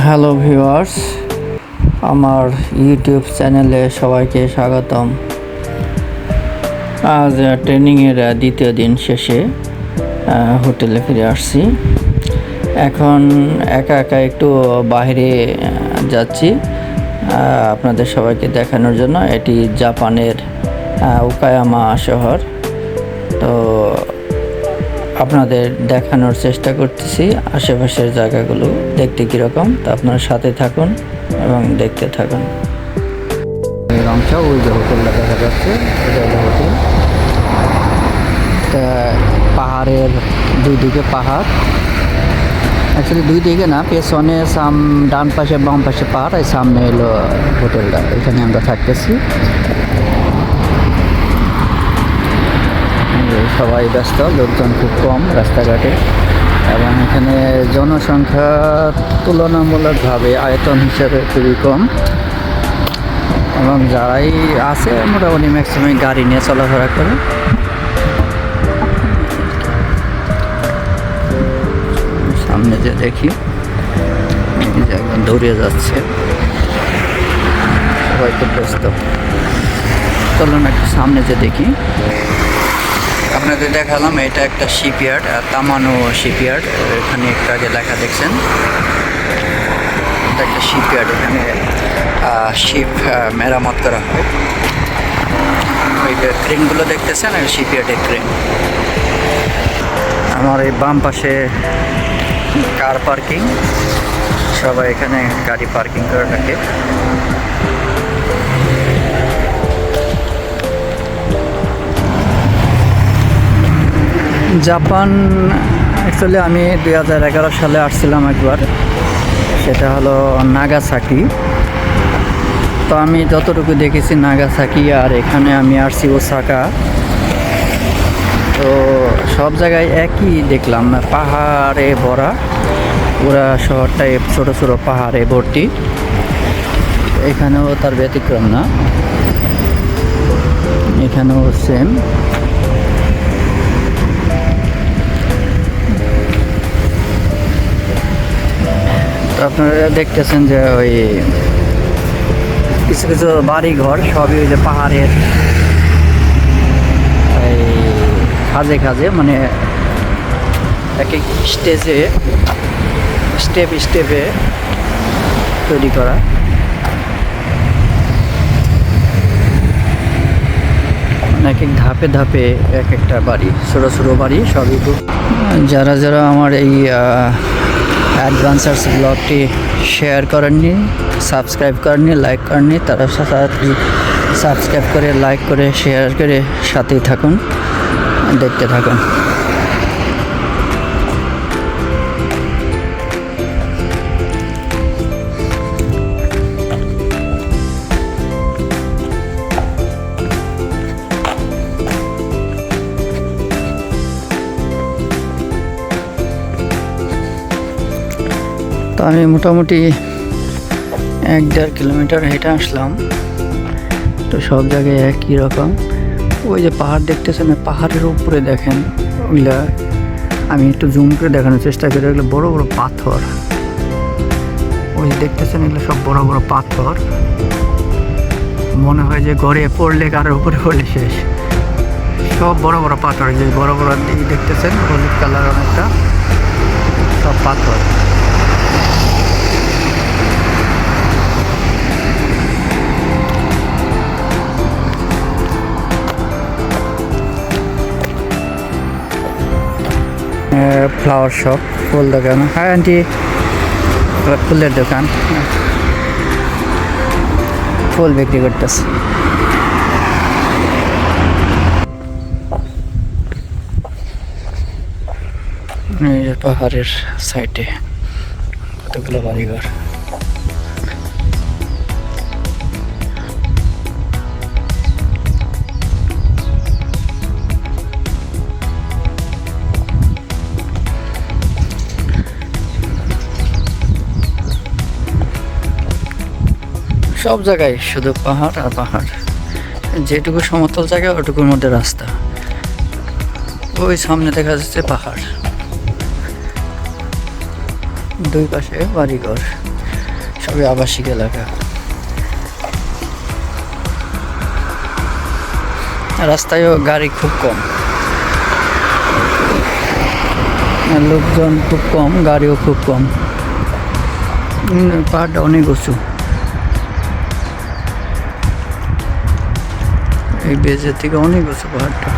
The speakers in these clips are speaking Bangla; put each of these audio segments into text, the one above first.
হ্যালো ভিউয়ার্স আমার ইউটিউব চ্যানেলে সবাইকে স্বাগতম। আজ ট্রেনিংয়ের দ্বিতীয় দিন শেষে হোটেলে ফিরে আসছি। এখন একা একা একটু বাইরে যাচ্ছি আপনাদের সবাইকে দেখানোর জন্য। এটি জাপানের উকায়ামা শহর। তো আপনাদের দেখানোর চেষ্টা করতেছি। আশেপাশের জায়গাগুলো দেখতে কীরকম, তা আপনার সাথে থাকুন এবং দেখতে থাকুন। রংটা ওই যে হোটেলটা দেখা যাচ্ছে হোটেল। পাহাড়ের দুই দিকে পাহাড়। অ্যাকচুয়ালি দুই দিকে না, পেছনে সাম ডান পাশে বাম পাশে পাহাড়, আর সামনে এলো হোটেলটা এখানে আমরা থাকতেছি। সবাই ব্যস্ত, লোকজন খুব কম রাস্তাঘাটে। এবং এখানে জনসংখ্যা তুলনামূলকভাবে আয়তন হিসেবে খুবই কম। এবং যারাই আছে, মোটামুটি ম্যাক্সিমাম গাড়ি নিয়ে চলাফেরা করে। সামনে যে দেখি দৌড়িয়ে যাচ্ছে। সবাই খুব ব্যস্ত। চলুন একটু সামনে যে দেখি। আপনাদের দেখালাম, এটা একটা শিপইয়ার্ড তামানো শিপইয়ার্ড এখানে একটু আগে লেখা দেখছেন। এটা একটা শিপইয়ার্ড এখানে শিপ মেরামত করা হয়। ওই ক্রেনগুলো দেখতেছেন ওই শিপইয়ার্ডের ক্রেন আমার এই বাম পাশে কার পার্কিং সবাই এখানে গাড়ি পার্কিং করে রাখে জাপান অ্যাকচুয়ালি আমি দুই হাজার এগারো সালে আসছিলাম একবার। সেটা হলো নাগাসাকি। তো আমি যতটুকু দেখেছি নাগাসাকি, আর এখানে আমি আসছি ওসাকা। তো সব জায়গায় একই দেখলাম, পাহাড়ে ভরা। পুরা শহরটাই ছোটো ছোটো পাহাড়ে ভর্তি। এখানেও তার ব্যতিক্রম না। এখানেও সেম আপনারা দেখতেছেন যে ওই কিছু কিছু বাড়ি ঘর সবই ওই যে পাহাড়ের এই খাজে মানে এক এক স্টেজে, স্টেপ স্টেপে তৈরি করা। মানে এক এক ধাপে ধাপে এক একটা বাড়ি, ছোটো ছোটো বাড়ি সবই যারা যারা আমার এই অ্যাডভান্সার্স ব্লগটি শেয়ার করেননি, সাবস্ক্রাইব করেননি, লাইক করেননি, তারা সাথে সাবস্ক্রাইব করে, লাইক করে, শেয়ার করে সাথেই থাকুন, দেখতে থাকুন। আমি মোটামুটি এক দেড় কিলোমিটার হেঁটে আসলাম। তো সব জায়গায় একই রকম। ওই যে পাহাড় দেখতেছেন পাহাড়ের উপরে দেখেন ওইগুলা আমি একটু জুম করে দেখানোর চেষ্টা করি ওগুলো বড় বড় পাথর। ওই দেখতেছেন, এগুলো সব বড় বড় পাথর। মনে হয় যে গড়ে পড়লে কারোর উপরে পড়লে শেষ। সব বড় বড় পাথর যে বড় বড় দেখতেছেন, হলুদ কালার অনেকটা, সব পাথর। ফ্লাওয়ার শপ ফুল দোকান। হ্যাঁ আন্টি ফুলের দোকান। ফুল বিক্রি করতেছে। পাহাড়ের সাইডে কতগুলো বাড়িঘর। সব জায়গায় শুধু পাহাড় আর পাহাড়। যেটুকু সমতল জায়গা, ওটুকুর মধ্যে রাস্তা। ওই সামনে দেখা যাচ্ছে পাহাড়। দুই পাশে বাড়িঘর, সবই আবাসিক এলাকা। রাস্তায়ও গাড়ি খুব কম। লোকজন খুব কম, গাড়িও খুব কম। পাহাড়টা অনেক উঁচু। এই বেজের থেকে অনেক উঁচু পাহাড়টা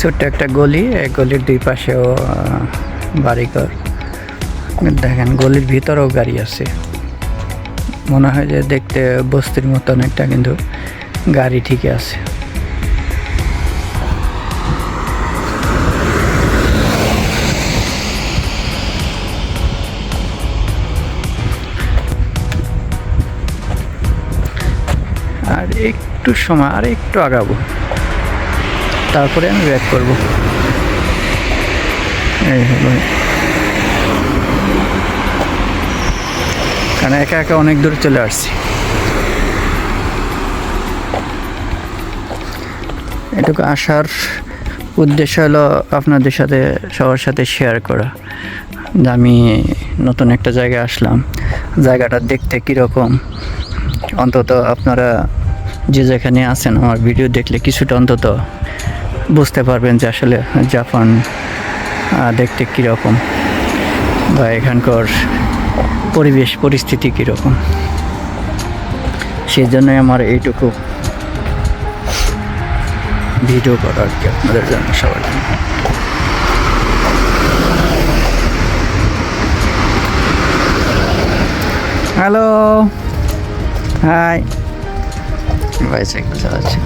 ছোট্ট একটা গলি এই গলির দুই পাশেও বাড়িঘর। দেখেন, গলির ভিতরেও গাড়ি আছে। মনে হয় যে দেখতে বস্তির মতন একটা, কিন্তু গাড়ি ঠিকই আছে। আর একটু সময়, আর একটু আগাবো। তারপরে আমি ব্যাক করব। এই কারণ একা একা অনেক দূর চলে আসছি। এটুকু আসার উদ্দেশ্য হলো আপনাদের সাথে, সবার সাথে শেয়ার করা যে আমি নতুন একটা জায়গায় আসলাম। জায়গাটা দেখতে কীরকম? অন্তত আপনারা যে যেখানে আছেন, আমার ভিডিও দেখলে কিছুটা অন্তত বুঝতে পারবেন যে আসলে জাপান দেখতে কীরকম। বা এখানকার পরিবেশ, পরিস্থিতি কীরকম? সেই জন্যই আমার এইটুকু ভিডিও করা আর কি আপনাদের জন্য সবার জন্য। হ্যালো হাই বাইসাইকেল চালাচ্ছে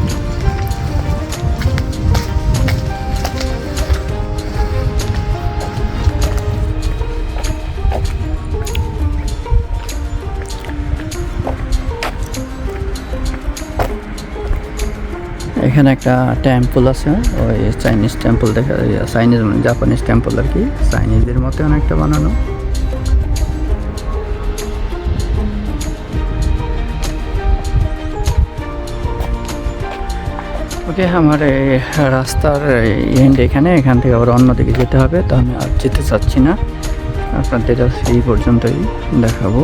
এখানে একটা টেম্পল আছে, ওই চাইনিজ টেম্পল দেখা চাইনিজ জাপানিজ টেম্পল আর কি। চাইনিজদের মতো অনেকটা বানানো। ওকে, আমার এই রাস্তার এন্ড এখানে, এখান থেকে আবার অন্যদিকে যেতে হবে। তো আমি আর যেতে চাচ্ছি না। আপনাদের এই পর্যন্তই দেখাবো।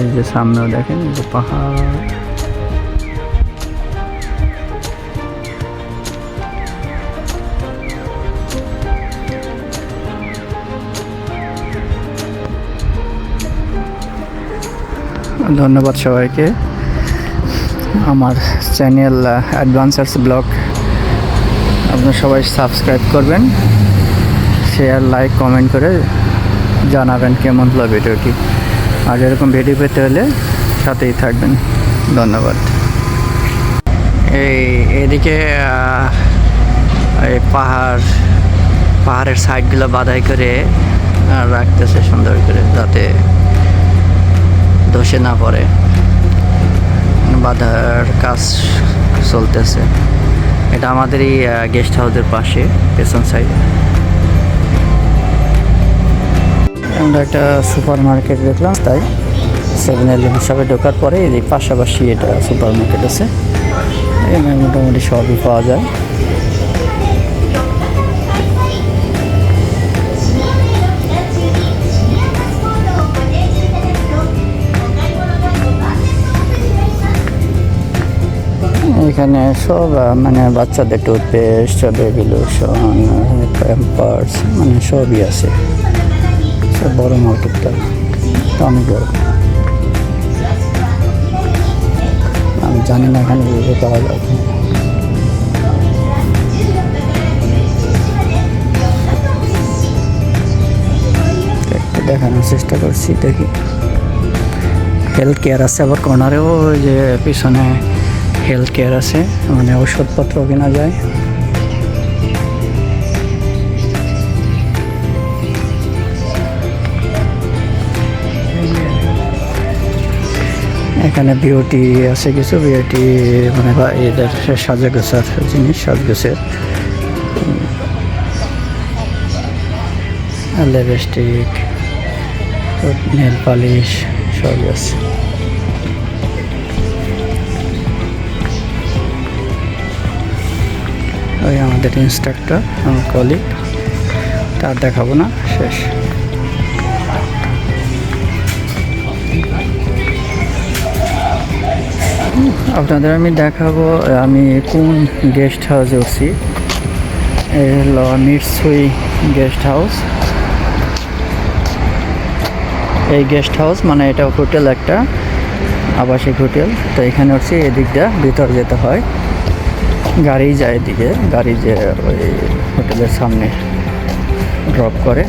এই যে সামনেও দেখেন যে পাহাড়। ধন্যবাদ সবাইকে। আমার চ্যানেল অ্যাডভান্সার্স ব্লগ আপনারা সবাই সাবস্ক্রাইব করবেন। শেয়ার লাইক কমেন্ট করে জানাবেন কেমন হলো ভিডিওটি। আর এরকম ভিডিও পেতে হলে সাথেই থাকবেন। ধন্যবাদ। এই, এদিকে এই পাহাড়, পাহাড়ের সাইডগুলো বাধাই করে রাখতেছে সুন্দর করে যাতে ধসে না পড়ে। বাধার কাজ চলতেছে। এটা আমাদেরই গেস্ট হাউসের পাশে, পেছন সাইডে আমরা একটা সুপার মার্কেট দেখলাম, তাই সেভেন ইলেভেন হিসাবে ঢোকার পরে এই পাশাপাশি এটা সুপার মার্কেট আছে। এখানে মোটামুটি সবই পাওয়া যায়। এখানে সব মানে বাচ্চাদের টুথপেস্ট বেবি লোশন প্যাম্পার্স মানে সবই আছে। সব বড় মার্কেটটা অনেক বড়। আমি জানি না এখানে বুঝতে পাওয়া একটু দেখানোর চেষ্টা করছি, দেখি। হেলথ কেয়ার আছে আবার কর্নারেও যে পিছনে। হেলথ কেয়ার আছে মানে ওষুধপত্র কেনা যায়। এখানে বিউটি আছে কিছু বিউটি মানে এদের সাজে গোছার জিনিস, সাজগোছের। লিপস্টিক, নেল পালিশ, সবই আছে। আমাদের ইনস্ট্রাক্টর আমার কলিগ তার দেখাবো না, শেষ। আপনাদের আমি দেখাবো, আমি কোন গেস্ট হাউসে উঠছি। হলো গেস্ট হাউস এই গেস্ট হাউস মানে এটা হোটেল একটা, আবাসিক হোটেল তো এখানে হচ্ছে এদিকটা ভিতর যেতে হয়। গাড়ি যায় এদিকে, গাড়ি যে ওই হোটেলের সামনে ড্রপ করে।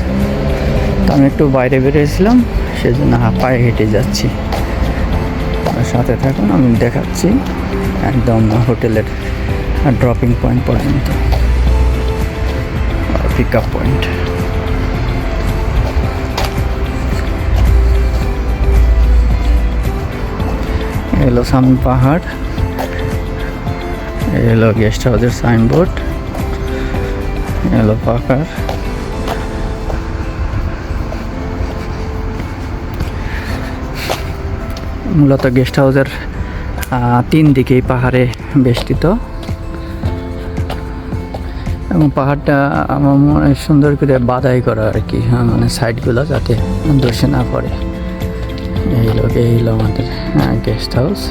তো আমি একটু বাইরে বেরিয়েছিলাম, সেজন্য পায়ে হেঁটে যাচ্ছি। সাথে থাকুন, আমি দেখাচ্ছি একদম হোটেলের ড্রপিং পয়েন্ট পর্যন্ত। পিক আপ পয়েন্ট এলো সামনে পাহাড়। এলো গেস্ট হাউসের সাইনবোর্ড এলো পাকার। মূলত গেস্ট হাউসের তিন দিকেই পাহাড়ে বেষ্টিত। এবং পাহাড়টা আমার মনে সুন্দর করে বাদাই করা আর কি হ্যাঁ, মানে সাইডগুলো যাতে দোষে না পড়ে এই হলো এই হলো আমাদের গেস্ট হাউস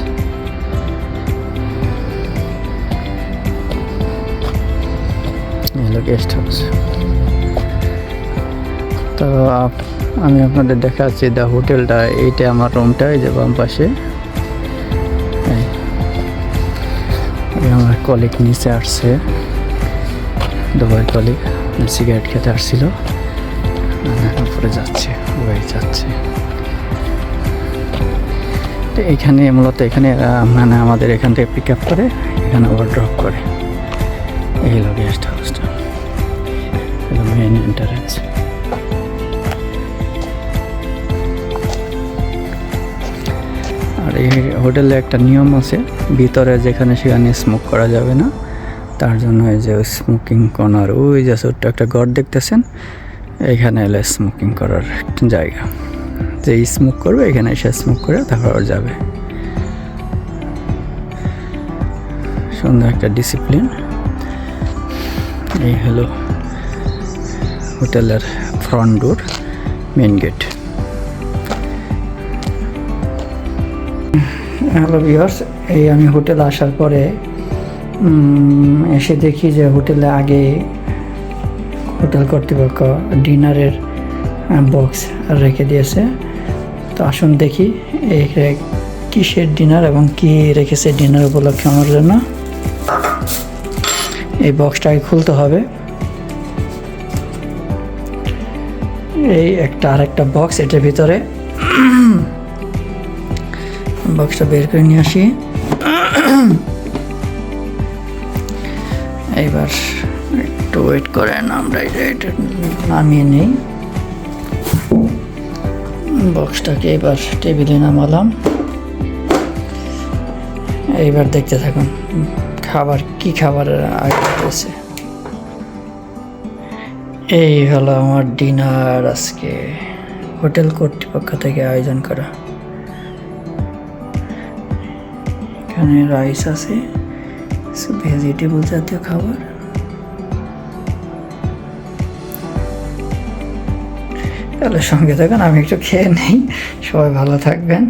হলো গেস্ট হাউস তো আমি আপনাদের দেখাচ্ছি দ্য হোটেলটা এইটা আমার রুমটা এই যে বাম পাশে। আমার কলিগ নিচে আসছে। দুবাই কলিগ সিগারেট খেতে আসছিল। উপরে যাচ্ছে ওই যাচ্ছে। তো এখানে মূলত এখানে মানে আমাদের এখান থেকে পিক আপ করে, এখানে আবার ড্রপ করে। এই গেস্ট আর এই হোটেলে একটা নিয়ম আছে, ভিতরে যেখানে সেখানে স্মোক করা যাবে না। তার জন্য এই যে স্মোকিং কর্নার ওই যে ছোট্ট একটা ঘর দেখতেছেন, এখানে এলে স্মোকিং করার একটা জায়গা। যে স্মোক করবে, এখানে এসে স্মোক করে তারপর যাবে। সুন্দর একটা ডিসিপ্লিন এই হলো হোটেলের front door main gate hello viewers এই আমি হোটেল আসার পরে এসে দেখি যে হোটেলে আগে হোটেল কর্তৃপক্ষ ডিনারের বক্স রেখে দিয়েছে। তো আসুন দেখি এই কিসের ডিনার এবং কি রেখেছে ডিনার উপলক্ষে আমার জন্য। এই বক্সটাকে খুলতে হবে। এই একটা আর একটা বক্স এটার ভিতরে বক্সটা বের করে নিয়ে আসি। এইবার একটু ওয়েট করেন, আমরা এটা নামিয়ে নিই। বক্সটাকে এবার টেবিলে নামালাম। এইবার দেখতে থাকুন, খাবার, কি খাবারের আছে এই হলো আমার ডিনার আজকে। হোটেল কর্তৃপক্ষ থেকে আয়োজন করা। এখানে রাইস আছে ভেজিটেবল জাতীয় খাবার। তাহলে সঙ্গে থাকুন, আমি একটু খেয়ে নেই, সবাই ভালো থাকবেন।